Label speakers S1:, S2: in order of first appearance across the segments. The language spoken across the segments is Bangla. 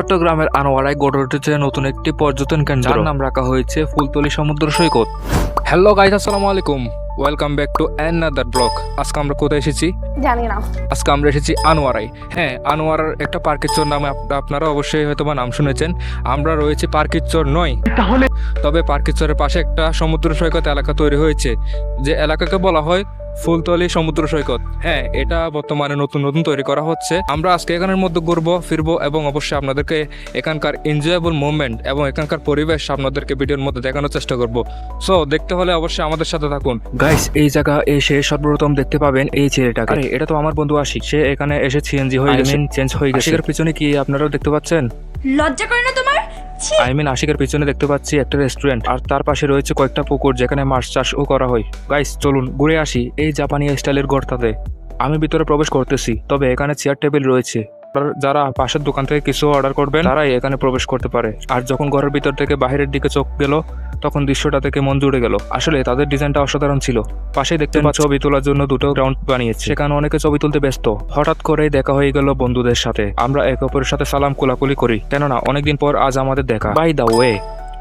S1: চট্টগ্রামের আনোয়ারায় গড়ে উঠেছে নতুন একটি পর্যটন কেন্দ্র। যার নাম রাখা হয়েছে ফুলতলি সমুদ্র সৈকত। হ্যালো গাইজ আসসালামু আলাইকুম। Welcome back to another blog আজকে আমরা কোথায় এসেছি?
S2: জানি না।
S1: আজকে আমরা এসেছি আনোয়ারায়। হ্যাঁ আনোয়ারার একটা পার্কের চর নামে আপনারা অবশ্যই হয়তো বা নাম শুনেছেন। আমরা রয়েছি পার্কের চর নয়। তাহলে তবে পার্কের চরের পাশে একটা সমুদ্র সৈকত এলাকা তৈরি হয়েছে। যে এলাকাকে বলা হয় ফুলতলি সমুদ্র সৈকত। হ্যাঁ এটা বর্তমানে নতুন নতুন তৈরি করা হচ্ছে। আমরা আজকে এখানের মধ্যে ঘুরবো ফিরবো এবং অবশ্যই আপনাদেরকে এখানকার এনজয়েবল মুভমেন্ট এবং এখানকার পরিবেশ আপনাদেরকে ভিডিওর মধ্যে দেখানোর চেষ্টা করব। সো দেখতে হলে অবশ্যই আমাদের সাথে থাকুন। গাইস এই জায়গা এসে সর্বপ্রথম দেখতে পাবেন এই ছেলেটাকে। আরে এটা তো আমার বন্ধু আশিক। সে এখানে এসে সিএনজি হয়ে গেছে। চেঞ্জ হয়ে গেছে। আশিকের পিছনে কি আপনারাও দেখতে পাচ্ছেন?
S2: লজ্জা করে না তোমার? ছি
S1: আই মিন আশিকের পিছনে দেখতে পাচ্ছি একটা রেস্টুরেন্ট আর তার পাশে রয়েছে কয়েকটা পুকুর যেখানে মাছ চাষও করা হয়। গাইস চলুন, ঘুরে আসি এই জাপানি স্টাইলের গর্তাতে। আমি ভিতরে প্রবেশ করতেছি, তবে এখানে চেয়ার টেবিল রয়েছে। যারা পাশের দোকান থেকে কিছু অর্ডার করবেন তারাই এখানে প্রবেশ করতে পারে। আর যখন ঘরের ভিতর থেকে বাইরের দিকে চোখ গেল তখন দৃশ্যটা থেকে মন জুড়ে গেল। আসলে তাদের ডিজাইনটা অসাধারণ ছিল। পাশেই দেখতে পাচ্ছ ছবি তোলার জন্য দুটো গ্রাউন্ড বানিয়েছে। সেখানে অনেকে ছবি তুলতে ব্যস্ত। হঠাৎ করেই দেখা হয়ে গেল বন্ধুদের সাথে। আমরা একে অপরের সাথে সালাম কোলাকুলি করি। কেননা অনেকদিন পর আজ আমাদের দেখা। বাই দা ওয়ে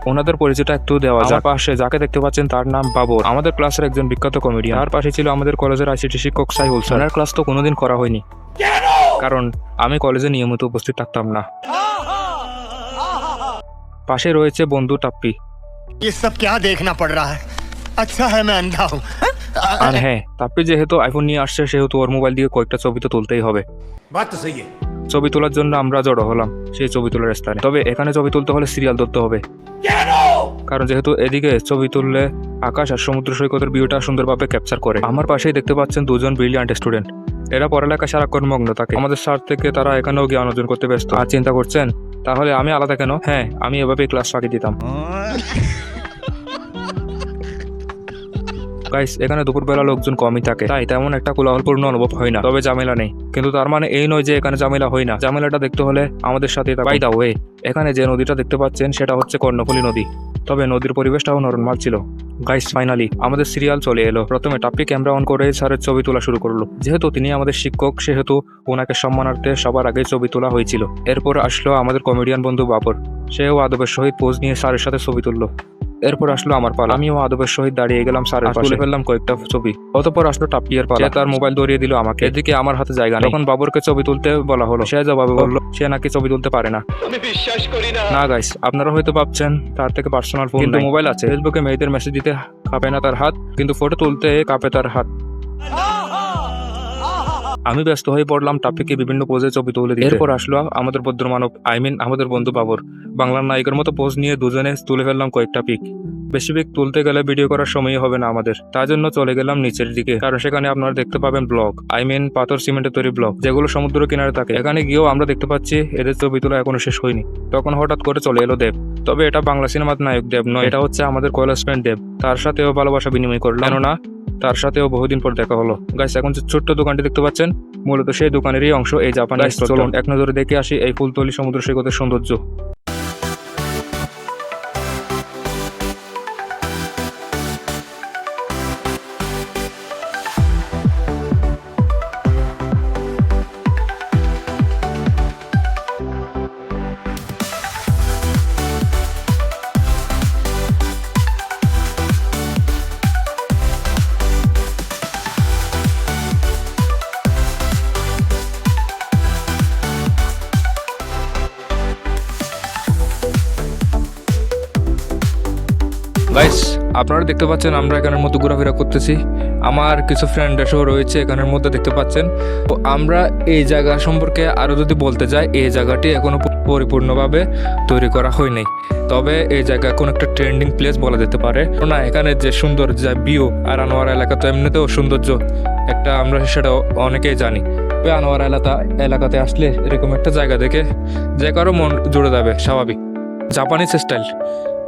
S1: ওনাদের পরিচয়টা একটু দেওয়া যাক। পাশে যাকে দেখতে পাচ্ছেন তার নাম বাবর। আমাদের ক্লাসের একজন বিখ্যাত কমেডিয়ান তার পাশে ছিল আমাদের কলেজের আইসিটি শিক্ষক সাইহুল স্যার। ক্লাস তো কোনোদিন করা হয়নি। কারণ আমি কলেজে নিয়মিত উপস্থিত থাকতাম না পাশে রয়েছে বন্ধু টাপ্পি
S3: ये सब क्या देखना पड़ रहा है अच्छा है मैं अंधा हूँ
S1: আর হ্যাঁ টাপ্পি যেহেতু আইফোন নিয়ে আসছে সেহেতু ওর মোবাইল দিয়ে কয়েকটা ছবি তো তুলতেই হবে
S3: बात तो सही है
S1: ছবি তোলার জন্য আমরা জড়ো হলাম সেই ছবি তোলার স্থানে তবে এখানে ছবি তুলতে হলে সিরিয়াল ধরতে হবে কারণ যেহেতু এদিকে ছবি তুললে আকাশ আর সমুদ্র সৈকতের ভিউটা সুন্দরভাবে ক্যাপচার করে আমার পাশেই দেখতে পাচ্ছেন দুজন ব্রিলিয়ান্ট স্টুডেন্ট এরা পড়ালেখা সারাক্ষণ মগ্ন থাকে আমাদের স্যার থেকে তারা এখানেও জ্ঞান অর্জন করতে ব্যস্ত। আর চিন্তা করছেন? তাহলে আমি আলাদা কেন? হ্যাঁ আমি এভাবেই ক্লাস ফাঁকি দিতাম। গাইস এখানে দুপুরবেলা লোকজন কমই থাকে। তাই তেমন একটা কোলাহলপূর্ণ অনুভব হয় না। তবে ঝামেলা নেই। কিন্তু তার মানে এই নয় যে এখানে ঝামেলা হয় না। ঝামেলাটা দেখতে হলে আমাদের সাথে বাই দা ওয়ে এখানে যে নদীটা দেখতে পাচ্ছেন, সেটা হচ্ছে কর্ণফুলী নদী। তবে নদীর পরিবেশটাও নরমাল ছিল। গাইস ফাইনালি আমাদের সিরিয়াল চলে এলো। প্রথমে টাপি ক্যামেরা অন করে স্যারের ছবি তোলা শুরু করল। যেহেতু তিনি আমাদের শিক্ষক, সেহেতু ওনাকে সম্মানার্থে সবার আগে ছবি তোলা হয়েছিল। এরপর আসলো আমাদের কমেডিয়ান বন্ধু বাবর সেও আদবের সহিত পোজ নিয়ে স্যারের সাথে ছবি তুললো। এরপর আসলো আমার পালা। আমিও আদবের সহিত দাঁড়িয়ে গেলাম স্যারের পাশে। তুলে ফেললাম কয়েকটা ছবি। অতপর আসলো টাপিয়ার পালা। সে তার মোবাইল ধরিয়ে দিল আমাকে। এদিকে আমার হাতে জায়গা নেই। তখন বাবরকে ছবি তুলতে বলা হলো সে জবাবে বলল সে নাকি ছবি তুলতে পারে না। না। গাইস আপনারা হয়তো ভাবছেন তার থেকে পার্সোনাল ফোন কিন্তু মোবাইল আছে। ফেসবুকে মেয়েদের মেসেজ দিতে কাঁপে না তার হাত কিন্তু ফটো তুলতে কাঁপে তার হাত। আমি ব্যস্ত হয়ে পড়লাম টাপিকে বিভিন্ন পোজে ছবি তুলে দিতে। এরপর আসলো আমাদের ভদ্রমানব আই মিন আমাদের বন্ধু বাবর। বাংলার নায়কের মতো পোজ নিয়ে দুজনে তুলে ফেললাম কয়েকটা পিক বেশি পিক তুলতে গেলে ভিডিও করার সময় হবে না আমাদের। তার জন্য চলে গেলাম নিচের দিকে কারণ সেখানে আপনারা দেখতে পাবেন ব্লক আই মিন পাথর সিমেন্টের তৈরি ব্লক যেগুলো সমুদ্র কিনারে থাকে। এখানে গিয়েও আমরা দেখতে পাচ্ছি এদের ছবি তোলা এখনও শেষ হয়নি। তখন হঠাৎ করে চলে এলো দেব। তবে এটা বাংলা সিনেমার নায়ক দেব নয় এটা হচ্ছে আমাদের কলেজ ফ্রেন্ড দেব। তার সাথেও ভালোবাসা বিনিময় করল কেননা তার সাথেও বহুদিন পর দেখা হলো। গাইস এখন যে ছোট্ট দোকানটি দেখতে পাচ্ছেন মূলত সেই দোকানেরই অংশ এই জাপানি চলুন। এক নজরে দেখে আসি এই ফুলতলি সমুদ্র সৈকতের সৌন্দর্য। গাইস আপনারা দেখতে পাচ্ছেন, আমরা এখানের মধ্যে ঘোরাফেরা করতেছি। আমার কিছু ফ্রেন্ড এসেও রয়েছে এখানের মধ্যে দেখতে পাচ্ছেন। তো আমরা এই জায়গা সম্পর্কে আরও যদি বলতে যাই, এই জায়গাটি এখনও প- পরিপূর্ণভাবে তৈরি করা হয়নি। তবে এই জায়গা কোনো একটা ট্রেন্ডিং প্লেস বলা যেতে পারে। না, এখানে যে সুন্দর যা ভিউ আর আনোয়ার এলাকা তো এমনিতেও সৌন্দর্য। একটা আমরা সেটা অনেকেই জানি। তবে আনোয়ার এলাকা এলাকাতে আসলে এরকম একটা জায়গা দেখে যে কারও মন জুড়ে যাবে, স্বাভাবিক। জাপানিজ স্টাইল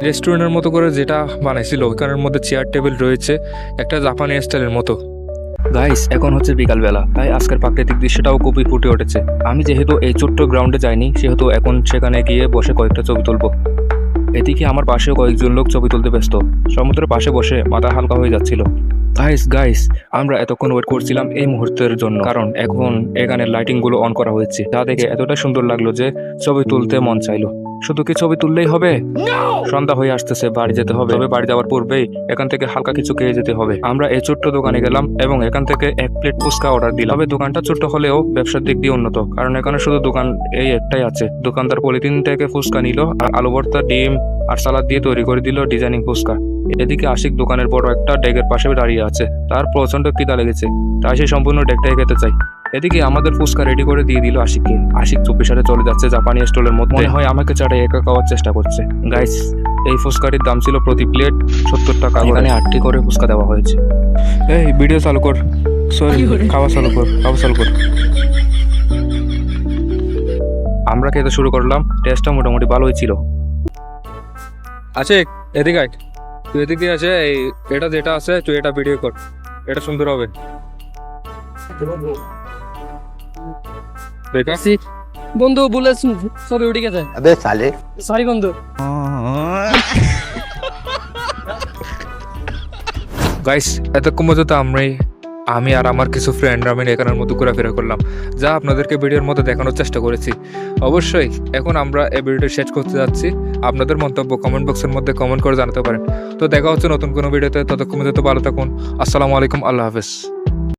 S1: রেস্টুরেন্টের মতো করে যেটা বানাইছিল, ওইখানের মধ্যে চেয়ার টেবিল রয়েছে, একটা জাপানি স্টাইলের মতো। গাইস এখন হচ্ছে বিকালবেলা। তাই আজকের প্রাকৃতিক দৃশ্যটাও খুবই ফুটে উঠেছে। আমি যেহেতু এই ছোট্ট গ্রাউন্ডে যাইনি, সেহেতু এখন সেখানে গিয়ে বসে কয়েকটা ছবি তুলবো। এদিকে আমার পাশেও কয়েকজন লোক ছবি তুলতে ব্যস্ত। সমুদ্রের পাশে বসে মাথা হালকা হয়ে যাচ্ছিল। গাইস গাইস আমরা এতক্ষণ ওয়েট করছিলাম এই মুহূর্তের জন্য। কারণ এখন এখানে লাইটিংগুলো অন করা হয়েছে। তা দেখে এতটা সুন্দর লাগল যে ছবি তুলতে মন চাইলো। শুধু কি ছবি তুললেই হবে? সন্ধ্যা হয়ে আসতেছে বাড়ি যেতে হবে। তবে বাড়ি যাওয়ার পূর্বেই এখান থেকে হালকা কিছু খেয়ে যেতে হবে। আমরা এই ছোট্ট দোকানে গেলাম এবং এখান থেকে এক প্লেট ফুচকা অর্ডার দিলাম। তবে দোকানটা ছোট্ট হলেও ব্যবসার দিক দিয়ে উন্নত কারণ এখানে শুধু দোকান এই একটাই আছে। দোকানদার পলিথিন থেকে ফুচকা নিল আর আলু ভর্তা ডিম আর সালাদ দিয়ে তৈরি করে দিল ডিজাইনিং ফুচকা। এদিকে আশিক দোকানের বড় একটা ডেকের পাশে দাঁড়িয়ে আছে। তার প্রচণ্ড খিদা লেগেছে তাই সে সম্পূর্ণ ডেকটাই খেতে চাই এদিকে আমাদের ফুচকা রেডি করে দিয়ে দিল আশিককে। আশিক চুপি সাথে চলে যাচ্ছে জাপানি স্টলের মধ্যে। মনে হয় আমাকে চাটে একা খাওয়ার চেষ্টা করছে। গাইস এই ফুচকাটির দাম ছিল প্রতি প্লেট সত্তর টাকা এখানে আটটি করে ফুচকা দেওয়া হয়েছে। এই ভিডিও চালু কর। সরি খাওয়া চালু কর খাওয়া চালু কর। আমরা খেতে শুরু করলাম টেস্টটা মোটামুটি ভালোই ছিল। আছে এদিকে আয়। তুই এদিকে আছে এই এটা যেটা আছে তুই এটা ভিডিও কর। এটা সুন্দর হবে।
S4: বন্ধু গেছে।
S3: আবে সালে।
S4: সরি বন্ধু।
S1: গাইস এতক্ষণ পর্যন্ত আমরাই আমি আর আমার কিছু ফ্রেন্ড আমি এখানের মতো ঘোরাফেরা করলাম। যা আপনাদেরকে ভিডিওর মধ্যে দেখানোর চেষ্টা করেছি। অবশ্যই এখন আমরা এই ভিডিওটি শেষ করতে যাচ্ছি। আপনাদের মন্তব্য কমেন্ট বক্সের মধ্যে কমেন্ট করে জানাতে পারেন। তো দেখা হচ্ছে নতুন কোনো ভিডিওতে। ততক্ষণ যত ভালো থাকুন। আসসালামু আলাইকুম আল্লাহ হাফেজ।